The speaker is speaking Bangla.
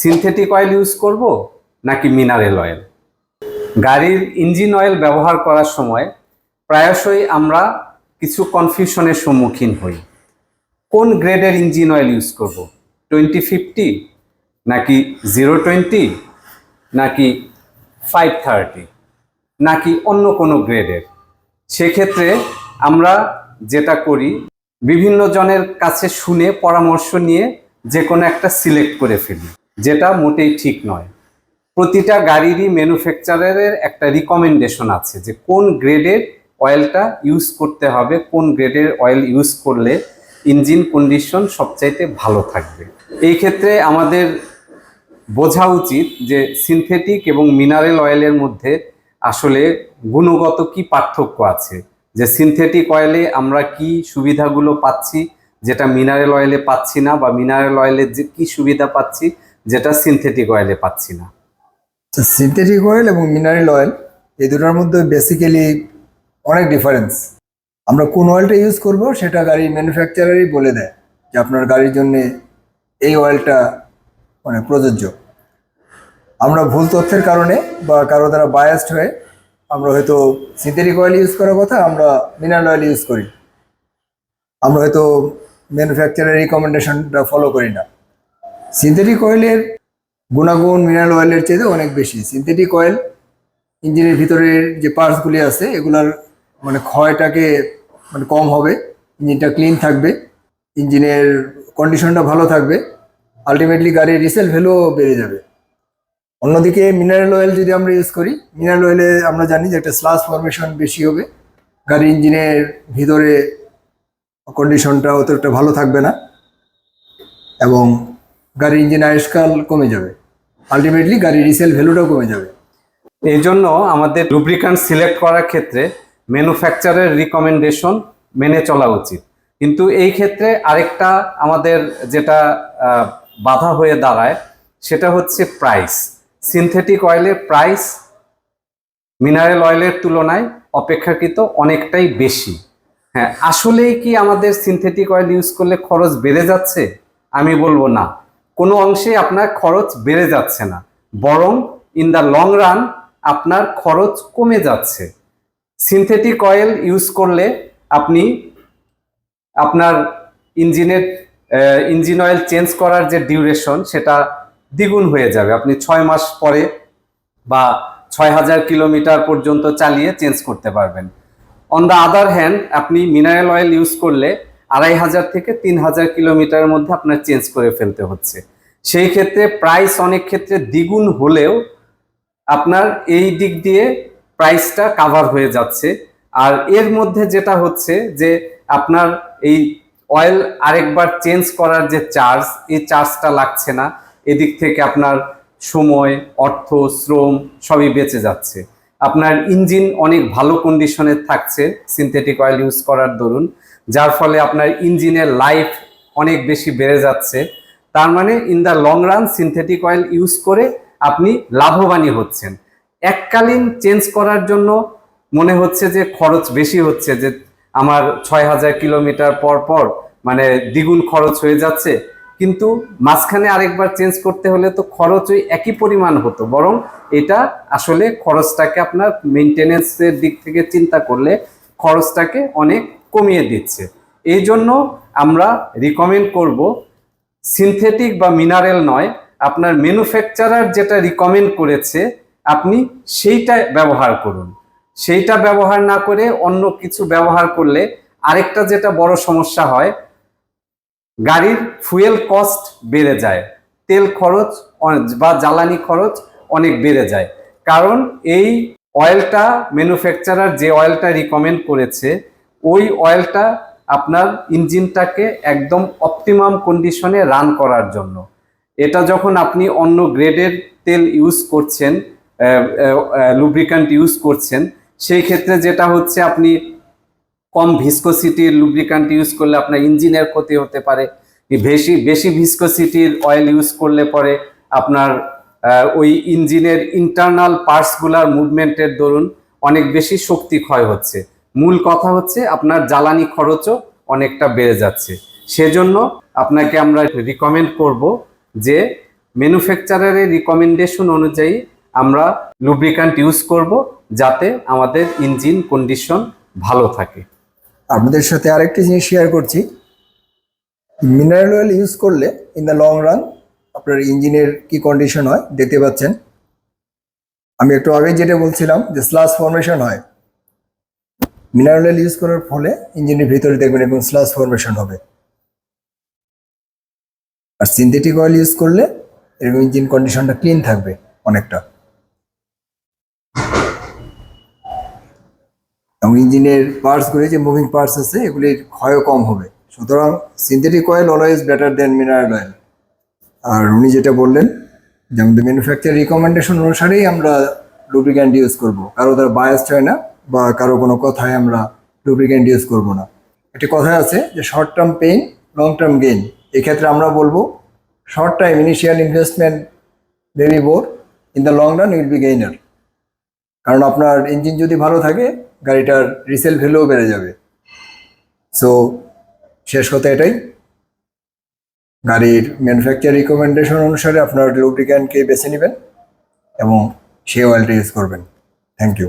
সিনথেটিক অয়েল ইউজ করব নাকি মিনারেল অয়েল? গাড়ির ইঞ্জিন অয়েল ব্যবহার করার সময় প্রায়শই আমরা কিছু কনফিউশনের সম্মুখীন হই। কোন গ্রেডের ইঞ্জিন অয়েল ইউজ করব? টোয়েন্টি ফিফটি নাকি জিরো টোয়েন্টি নাকি ফাইভ থার্টি নাকি অন্য কোনো গ্রেডের? সেক্ষেত্রে আমরা যেটা করি, বিভিন্ন জনের কাছে শুনে পরামর্শ নিয়ে যে কোনো একটা সিলেক্ট করে ফেলি। যেটা মোটেই ঠিক নয়। প্রতিটা গাড়িরই ম্যানুফ্যাকচারারের একটা রিকমেন্ডেশন আছে যে কোন গ্রেডের অয়েলটা ইউজ করতে হবে, কোন গ্রেডের অয়েল ইউজ করলে ইঞ্জিন কন্ডিশন সবচাইতে ভালো থাকবে। এই ক্ষেত্রে আমাদের বোঝা উচিত যে সিনথেটিক এবং মিনারেল অয়েলের মধ্যে আসলে গুণগত কি পার্থক্য আছে। যে সিনথেটিক অয়েলে আমরা কি সুবিধাগুলো পাচ্ছি, যেটা মিনারেল অয়েলে পাচ্ছি না বা মিনারেল অয়েলে যে কী সুবিধা পাচ্ছি যেটা সিনথেটিক অয়েলে পাচ্ছি না। সিনথেটিক অয়েল এবং মিনারেল অয়েল এই দুটোর মধ্যে বেসিক্যালি অনেক ডিফারেন্স আমরা কোন অয়েলটা ইউজ করব সেটা গাড়ির ম্যানুফ্যাকচারারই বলে দেয় যে আপনার গাড়ির জন্য এই অয়েলটা মানে প্রযোজ্য। আমরা ভুল তথ্যের কারণে বা কারও দ্বারা বায়াসড হয়ে আমরা হয়তো সিনথেটিক অয়েল ইউজ করার কথা, আমরা মিনারেল অয়েল ইউজ করি। আমরা হয়তো ম্যানুফ্যাকচারের রিকমেন্ডেশনটা ফলো করি না। সিনথেটিক অয়েলের গুণাগুণ মিনারেল অয়েলের চেয়ে অনেক বেশি। সিনথেটিক অয়েল ইঞ্জিনের ভিতরের যে পার্টসগুলি আছে, এগুলার মানে ক্ষয়টাকে মানে কম হবে, ইঞ্জিনটা ক্লিন থাকবে, ইঞ্জিনের কন্ডিশনটা ভালো থাকবে আলটিমেটলি গাড়ির রিসেল ভ্যালুও বেড়ে যাবে। অন্যদিকে মিনারেল অয়েল যদি আমরা ইউজ করি মিনারেল অয়েলে আমরা জানি যে একটা স্লাস ফরমেশন বেশি হবে গাড়ির ইঞ্জিনের ভিতরে কন্ডিশনটা অতটা ভালো থাকবে না, এবং গাড়ির ইঞ্জিন আয়ুষ্কাল কমে যাবে। আলটিমেটলি গাড়ির রিসেল ভ্যালুটাও কমে যাবে। এই জন্য আমাদের লুব্রিকান্ট সিলেক্ট করার ক্ষেত্রে ম্যানুফ্যাকচারের রিকমেন্ডেশন মেনে চলা উচিত। কিন্তু এই ক্ষেত্রে আরেকটা আমাদের যেটা বাধা হয়ে দাঁড়ায়, সেটা হচ্ছে প্রাইস সিনথেটিক অয়েলের প্রাইস মিনারেল অয়েলের তুলনায় অপেক্ষাকৃত অনেকটাই বেশি। হ্যাঁ আসলেই কি আমাদের সিনথেটিক অয়েল ইউজ করলে খরচ বেড়ে যাচ্ছে? আমি বলব না। কোনো অংশে আপনার খরচ বেড়ে যাচ্ছে না, বরং ইন দ্য লং রান আপনার খরচ কমে যাচ্ছে। সিনথেটিক অয়েল ইউজ করলে আপনি আপনার ইঞ্জিনের ইঞ্জিন অয়েল চেঞ্জ করার যে ডিউরেশন সেটা দ্বিগুণ হয়ে যাবে। আপনি ছয় মাস পরে বা ছয় হাজার কিলোমিটার পর্যন্ত চালিয়ে চেঞ্জ করতে পারবেন। অন দ্য আদার হ্যান্ড আপনি মিনারেল অয়েল ইউজ করলে আড়াই হাজার থেকে তিন হাজার কিলোমিটারের মধ্যে আপনার চেঞ্জ করে ফেলতে হচ্ছে। সেই ক্ষেত্রে প্রাইস অনেক ক্ষেত্রে দ্বিগুণ হলেও আপনার এই দিক দিয়ে প্রাইসটা কাভার হয়ে যাচ্ছে। আর এর মধ্যে যেটা হচ্ছে যে আপনার এই অয়েল আরেকবার চেঞ্জ করার যে চার্জ এই চার্জটা লাগছে না। এদিক থেকে আপনার সময়, অর্থ, শ্রম সবই বেঁচে যাচ্ছে। আপনার ইঞ্জিন অনেক ভালো কন্ডিশনে থাকছে সিনথেটিক অয়েল ইউজ করার দরুন, যার ফলে আপনার ইঞ্জিনের লাইফ অনেক বেশি বেড়ে যাচ্ছে। তার মানে in the long run synthetic oil use করে আপনি লাভবানই হচ্ছেন। এককালীন চেঞ্জ করার জন্য মনে হচ্ছে যে খরচ বেশি হচ্ছে, যে আমার ছয় হাজার কিলোমিটার পর পর মানে দ্বিগুণ খরচ হয়ে যাচ্ছে। কিন্তু মাঝখানে আরেকবার চেঞ্জ করতে হলে তো খরচ ওই একই পরিমাণ হতো। বরং এটা আসলে খরচটাকে আপনার মেনটেনেন্সের দিক থেকে চিন্তা করলে খরচটাকে অনেক কমিয়ে দিচ্ছে। এই জন্য আমরা রিকমেন্ড করব সিনথেটিক বা মিনারেল নয়, আপনার ম্যানুফ্যাকচারার যেটা রিকমেন্ড করেছে, আপনি সেইটা ব্যবহার করুন। সেইটা ব্যবহার না করে অন্য কিছু ব্যবহার করলে আরেকটা যেটা বড় সমস্যা হয় গাড়ির ফুয়েল কস্ট বেড়ে যায়, তেল খরচ বা জ্বালানি খরচ অনেক বেড়ে যায়। কারণ এই অয়েলটা ম্যানুফ্যাকচারার যে অয়েলটা রিকমেন্ড করেছে, ওই অয়েলটা আপনার ইঞ্জিনটাকে একদম অপটিমাম কন্ডিশনে রান করার জন্য। এটা যখন আপনি অন্য গ্রেডের তেল ইউজ করছেন লুব্রিকান্ট ইউজ করছেন, সেই ক্ষেত্রে যেটা হচ্ছে আপনি কম ভিসকোসিটির লুব্রিকান্ট ইউজ করলে আপনার ইঞ্জিনের ক্ষতি হতে পারে। বেশি বেশি ভিসকোসিটির অয়েল ইউজ করলে পরে আপনার ওই ইঞ্জিনের ইন্টারনাল পার্টসগুলার মুভমেন্টের দরুন অনেক বেশি শক্তি ক্ষয় হচ্ছে। মূল কথা হচ্ছে আপনার জ্বালানি খরচও অনেকটা বেড়ে যাচ্ছে। সেজন্য আপনাকে আমরা রিকমেন্ড করব যে ম্যানুফ্যাকচারারের রিকমেন্ডেশন অনুযায়ী আমরা লুব্রিকান্ট ইউজ করব যাতে আমাদের ইঞ্জিন কন্ডিশন ভালো থাকে। আপনাদের সাথে আরেকটি জিনিস শেয়ার করছি। মিনারেল অয়েল ইউজ করলে ইন দ্য লং রান আপনার ইঞ্জিনের কি কন্ডিশন হয় দেখতে পাচ্ছেন। আমি একটু আগে যেটা বলছিলাম যে স্লাস ফর্মেশন হয়। মিনারেল অয়েল ইউজ করার ফলে ইঞ্জিনের ভিতরে দেখবেন এবং স্লাস ফর্মেশন হবে। আর সিনথেটিক অয়েল ইউজ করলে এরকম ইঞ্জিন কন্ডিশনটা ক্লিন থাকবে অনেকটা। এবং ইঞ্জিনের পার্টসগুলি যে মুভিং পার্টস আছে, এগুলির ক্ষয়ও কম হবে। সুতরাং synthetic oil always better than mineral oil আর উনি যেটা বললেন যে আমাদের ম্যানুফ্যাকচার রিকমেন্ডেশন অনুসারেই আমরা লুব্রিক্যান্ট ইউজ করব। কারও দ্বারা বায়াসড হয় না বা কারও কোনো কথায় আমরা লুব্রিক্যান্ট ইউজ করব না। একটি কথা আছে যে short term pain long term gain এক্ষেত্রে আমরা বলব short time initial investment maybe more in the long run will be gainer কারণ আপনার ইঞ্জিন যদি ভালো থাকে, গাড়িটার রিসেল ভ্যালুও বেড়ে যাবে। সো শেষ কথা এটাই। গাড়ির ম্যানুফ্যাকচার রিকমেন্ডেশন অনুসারে আপনার লুব্রিক্যান্টকে বেছে নেবেন এবং সেই অয়েলটা ইউজ করবেন। Thank you